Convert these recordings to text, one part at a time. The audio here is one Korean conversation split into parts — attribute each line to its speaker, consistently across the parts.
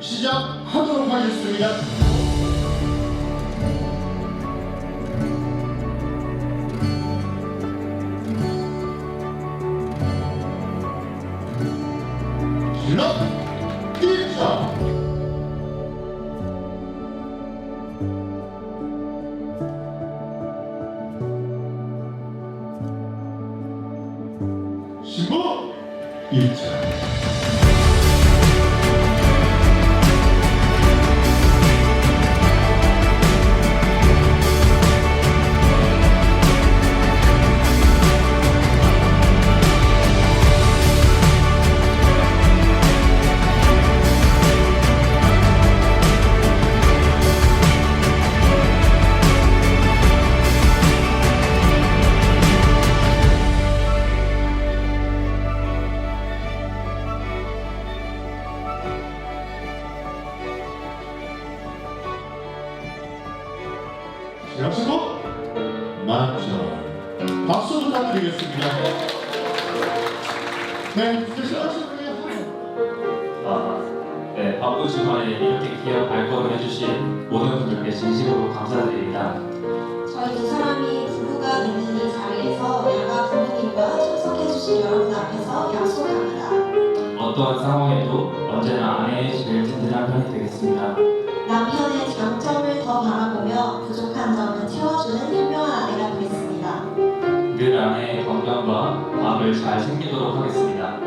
Speaker 1: 시작하도록 하겠습니다.
Speaker 2: 여러분 앞에서 약속합니다.
Speaker 3: 어떠한 상황에도 언제나 아내의 제일 든든한 편이 되겠습니다.
Speaker 2: 남편의 장점을 더 바라보며 부족한 점은 채워주는 현명한 아내가 되겠습니다.
Speaker 3: 늘 아내의 건강과 마음을 잘 챙기도록 하겠습니다.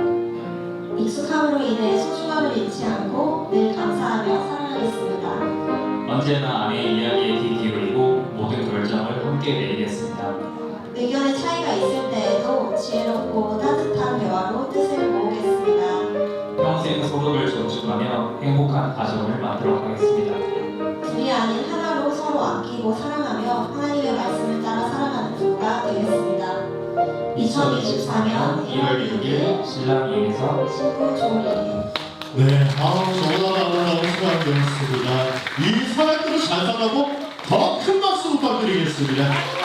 Speaker 2: 익숙함으로 인해 소중함을 잃지 않고 늘 감사하며 사랑하겠습니다.
Speaker 3: 언제나 아내의 이야기에 귀 기울이고 모든 결정을 함께 내리겠습니다.
Speaker 2: 의견의 차이가 있을 때에도 지혜롭고 따뜻한 대화로 뜻을 모으겠습니다.
Speaker 3: 평생 서로를 존중하며 행복한 가정을 만들어 가겠습니다.
Speaker 2: 둘이 아닌 하나로 서로 아끼고 사랑하며 하나님의 말씀을 따라 살아가는 부부가 되겠습니다. 2024년 1월 6일
Speaker 3: 신랑 이민석
Speaker 2: 신부 조리
Speaker 1: 네, 아, 너무나 아름다운 시간 되었습니다. 이 사랑대로 잘 살라고 더 큰 박수 부탁드리겠습니다.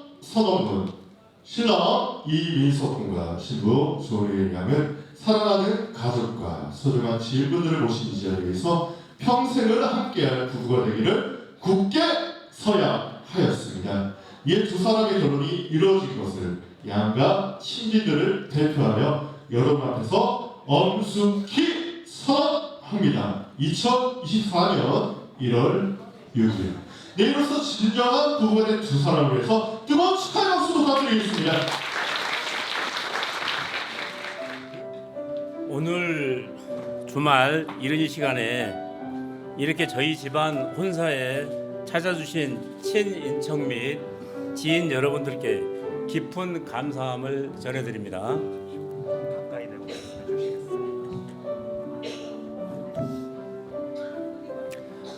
Speaker 1: 선원군, 신랑 이민석 군과 신부 양은 사랑하는 가족과 소중한 지인분들을 모신 이 자리에서 평생을 함께할 부부가 되기를 굳게 서약하였습니다. 이에 두 사람의 결혼이 이루어질 것을 양가 친지들을 대표하며 여러분 앞에서 엄숙히 선언합니다. 2024년 1월 6일 내일로서 진정한 부부가 된 두 사람을 위해서 뜨거운 부탁드리겠습니다.
Speaker 4: 오늘 주말 이른 이 시간에 이렇게 저희 집안 혼사에 찾아주신 친인척 및 지인 여러분들께 깊은 감사함을 전해드립니다.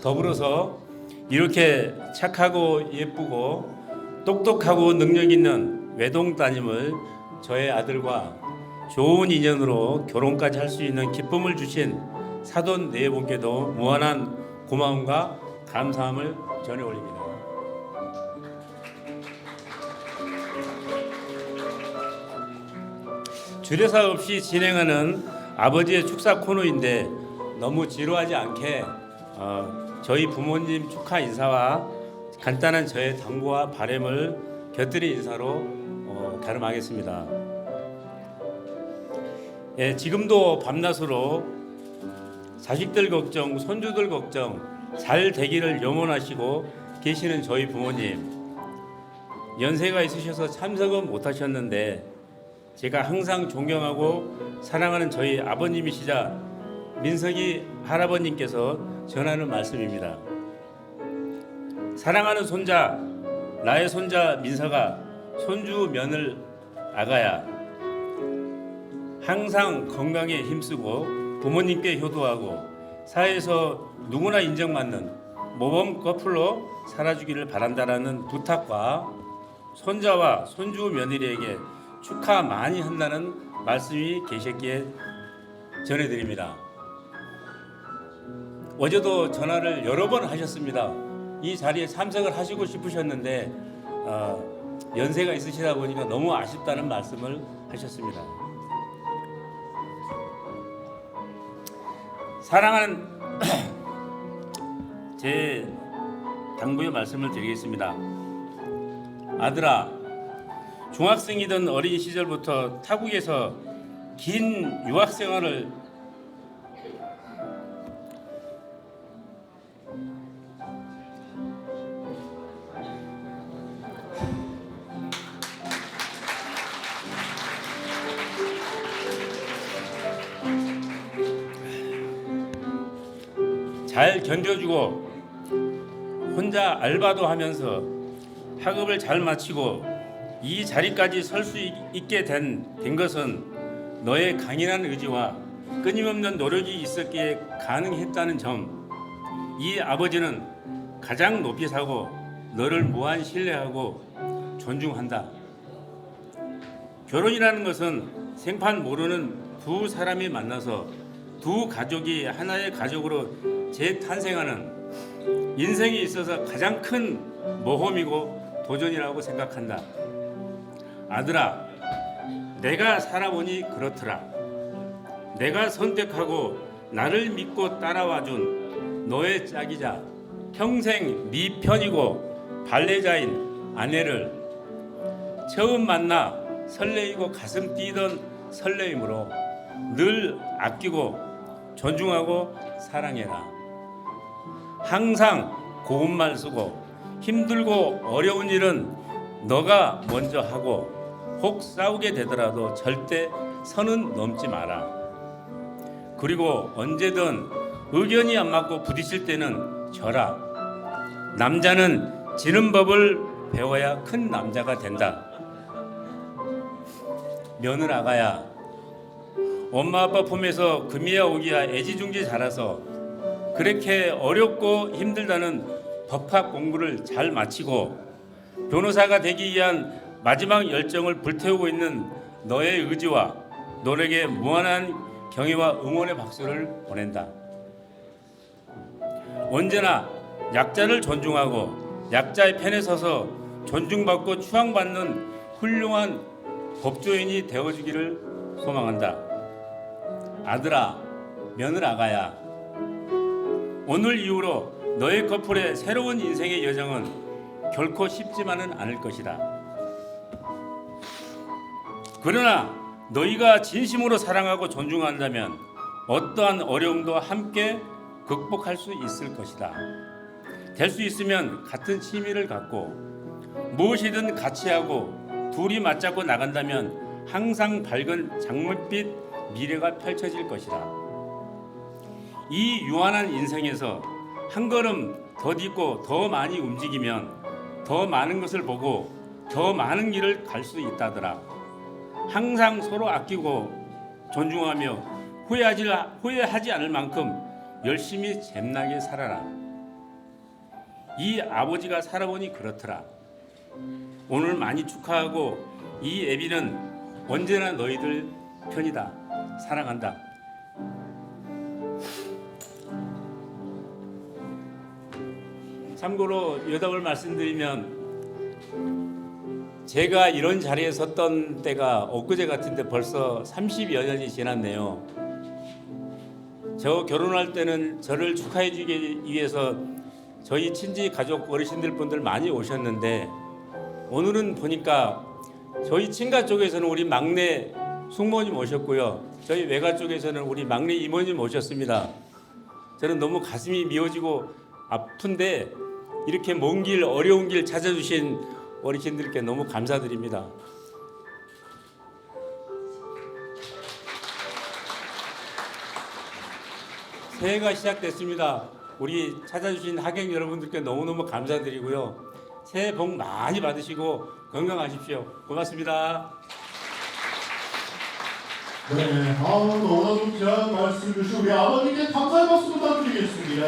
Speaker 4: 더불어서 이렇게 착하고 예쁘고 똑똑하고 능력 있는 외동 따님을 저의 아들과 좋은 인연으로 결혼까지 할 수 있는 기쁨을 주신 사돈 네 분께도 무한한 고마움과 감사함을 전해 올립니다. 주례사 없이 진행하는 아버지의 축사 코너인데 너무 지루하지 않게 어, 저희 부모님 축하 인사와 간단한 저의 당부와 바램을 곁들인 인사로 어, 다름하겠습니다. 예, 지금도 밤낮으로 자식들 걱정, 손주들 걱정 잘 되기를 염원하시고 계시는 저희 부모님 연세가 있으셔서 참석은 못하셨는데 제가 항상 존경하고 사랑하는 저희 아버님이시자 민석이 할아버님께서 전하는 말씀입니다. 사랑하는 손자, 나의 손자 민서가 손주 며느리 아가야. 항상 건강에 힘쓰고 부모님께 효도하고 사회에서 누구나 인정받는 모범 커플로 살아주기를 바란다라는 부탁과 손자와 손주 며느리에게 축하 많이 한다는 말씀이 계셨기에 전해드립니다. 어제도 전화를 여러 번 하셨습니다. 이 자리에 참석을 하시고 싶으셨는데 어, 연세가 있으시다 보니까 너무 아쉽다는 말씀을 하셨습니다. 사랑하는 제 당부의 말씀을 드리겠습니다. 아들아, 중학생이던 어린 시절부터 타국에서 긴 유학 생활을 잘 견뎌주고 혼자 알바도 하면서 학업을 잘 마치고 이 자리까지 설 수 있게 된, 된 것은 너의 강인한 의지와 끊임없는 노력이 있었기에 가능했다는 점. 이 아버지는 가장 높이 사고 너를 무한 신뢰하고 존중한다. 결혼이라는 것은 생판 모르는 두 사람이 만나서 두 가족이 하나의 가족으로 재탄생하는 인생에 있어서 가장 큰 모험이고 도전이라고 생각한다. 아들아, 내가 살아보니 그렇더라. 내가 선택하고 나를 믿고 따라와준 너의 짝이자 평생 네 편이고 발레자인 아내를 처음 만나 설레이고 가슴 뛰던 설레임으로 늘 아끼고 존중하고 사랑해라. 항상 고운 말 쓰고 힘들고 어려운 일은 너가 먼저 하고 혹 싸우게 되더라도 절대 선은 넘지 마라. 그리고 언제든 의견이 안 맞고 부딪힐 때는 져라. 남자는 지는 법을 배워야 큰 남자가 된다. 며느라가야 엄마 아빠 품에서 금이야 오기야 애지중지 자라서 그렇게 어렵고 힘들다는 법학 공부를 잘 마치고 변호사가 되기 위한 마지막 열정을 불태우고 있는 너의 의지와 노력에 무한한 경의와 응원의 박수를 보낸다. 언제나 약자를 존중하고 약자의 편에 서서 존중받고 추앙받는 훌륭한 법조인이 되어주기를 소망한다. 아들아, 며느라가야. 오늘 이후로 너의 커플의 새로운 인생의 여정은 결코 쉽지만은 않을 것이다. 그러나 너희가 진심으로 사랑하고 존중한다면 어떠한 어려움도 함께 극복할 수 있을 것이다. 될 수 있으면 같은 취미를 갖고 무엇이든 같이 하고 둘이 맞잡고 나간다면 항상 밝은 장밋빛 미래가 펼쳐질 것이다. 이 유한한 인생에서 한 걸음 더 딛고 더 많이 움직이면 더 많은 것을 보고 더 많은 길을 갈 수 있다더라. 항상 서로 아끼고 존중하며 후회하지, 후회하지 않을 만큼 열심히 잼나게 살아라. 이 아버지가 살아보니 그렇더라. 오늘 많이 축하하고 이 애비는 언제나 너희들 편이다. 사랑한다. 참고로 여담을 말씀드리면 제가 이런 자리에 섰던 때가 엊그제 같은데 벌써 30여 년이 지났네요. 저 결혼할 때는 저를 축하해 주기 위해서 저희 친지 가족 어르신들 분들 많이 오셨는데 오늘은 보니까 저희 친가 쪽에서는 우리 막내 숙모님 오셨고요. 저희 외가 쪽에서는 우리 막내 이모님 오셨습니다. 저는 너무 가슴이 미어지고 아픈데 이렇게 먼 길 어려운 길 찾아주신 어르신들께 너무 감사드립니다. 새해가 시작됐습니다. 우리 찾아주신 하객 여러분들께 너무너무 감사드리고요. 새해 복 많이 받으시고 건강하십시오. 고맙습니다.
Speaker 1: 네, 아, 너무나도 귀한 말씀 주신 우리 아버님께 감사의 박수 부탁드리겠습니다.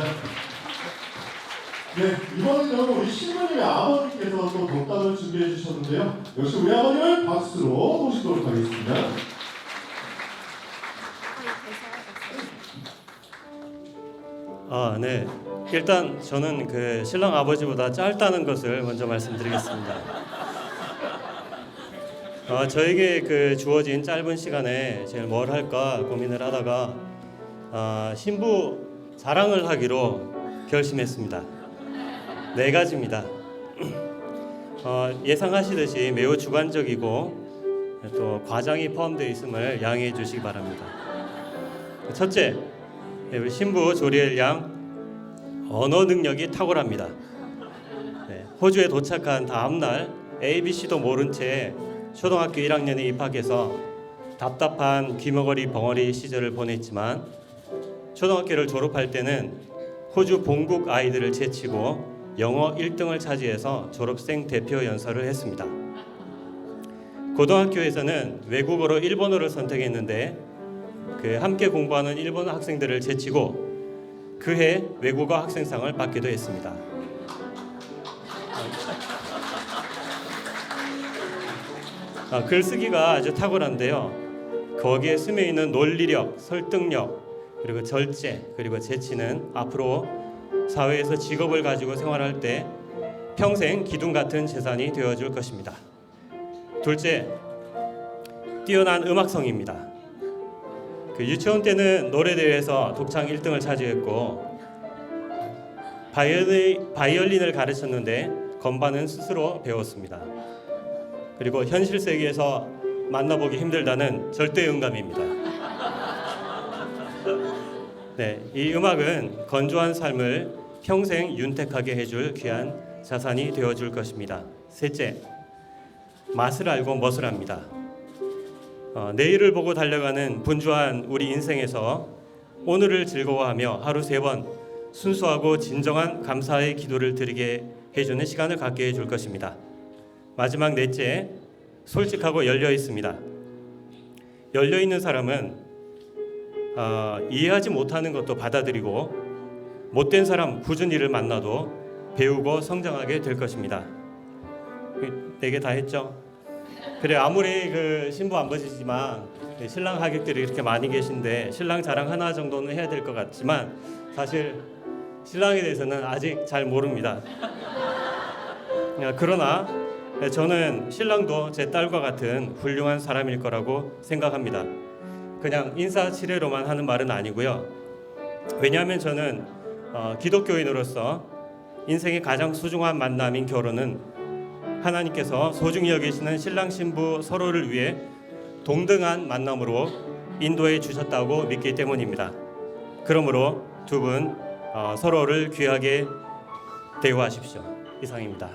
Speaker 1: 네, 이번에는 우리 신부님의 아버님께서 또 독담을 준비해 주셨는데요. 역시 우리 아버님을 박수로 모시도록 하겠습니다.
Speaker 5: 아, 네. 일단 저는 그 신랑 아버지보다 짧다는 것을 먼저 말씀드리겠습니다. 아, 저에게 그 주어진 짧은 시간에 제일 뭘 할까 고민을 하다가 아, 신부 자랑을 하기로 결심했습니다. 네 가지입니다. 어, 예상하시듯이 매우 주관적이고 또 과장이 포함되어 있음을 양해해 주시기 바랍니다. 첫째, 네, 우리 신부 조리엘 양 언어 능력이 탁월합니다. 네, 호주에 도착한 다음 날 ABC도 모른 채 초등학교 1학년에 입학해서 답답한 귀머거리 벙어리 시절을 보냈지만 초등학교를 졸업할 때는 호주 본국 아이들을 제치고 영어 1등을 차지해서 졸업생 대표 연설을 했습니다. 고등학교에서는 외국어로 일본어를 선택했는데 그 함께 공부하는 일본 학생들을 제치고 그해 외국어 학생상을 받기도 했습니다. 아, 글쓰기가 아주 탁월한데요. 거기에 스며 있는 논리력, 설득력, 그리고 절제, 그리고 재치는 앞으로 사회에서 직업을 가지고 생활할 때 평생 기둥 같은 재산이 되어줄 것입니다. 둘째, 뛰어난 음악성입니다. 그 유치원 때는 노래 대회에서 독창 1등을 차지했고 바이올린, 바이올린을 가르쳤는데 건반은 스스로 배웠습니다. 그리고 현실 세계에서 만나보기 힘들다는 절대 음감입니다. 네, 이 음악은 건조한 삶을 평생 윤택하게 해줄 귀한 자산이 되어줄 것입니다. 셋째, 맛을 알고 멋을 합니다. 어, 내일을 보고 달려가는 분주한 우리 인생에서 오늘을 즐거워하며 하루 세 번 순수하고 진정한 감사의 기도를 드리게 해주는 시간을 갖게 해줄 것입니다. 마지막 넷째, 솔직하고 열려 있습니다. 열려 있는 사람은 어, 이해하지 못하는 것도 받아들이고 못된 사람 꾸준히를 만나도 배우고 성장하게 될 것입니다. 네개다 했죠? 그래 아무리 그 신부 안 보시지만 네, 신랑 하객들이 이렇게 많이 계신데 신랑 자랑 하나 정도는 해야 될 것 같지만 사실 신랑에 대해서는 아직 잘 모릅니다. 야, 그러나 저는 신랑도 제 딸과 같은 훌륭한 사람일 거라고 생각합니다. 그냥 인사치레로만 하는 말은 아니고요. 왜냐하면 저는 어, 기독교인으로서 인생의 가장 소중한 만남인 결혼은 하나님께서 소중히 여기시는 신랑 신부 서로를 위해 동등한 만남으로 인도해 주셨다고 믿기 때문입니다. 그러므로 두분 어, 서로를 귀하게 대우하십시오. 이상입니다.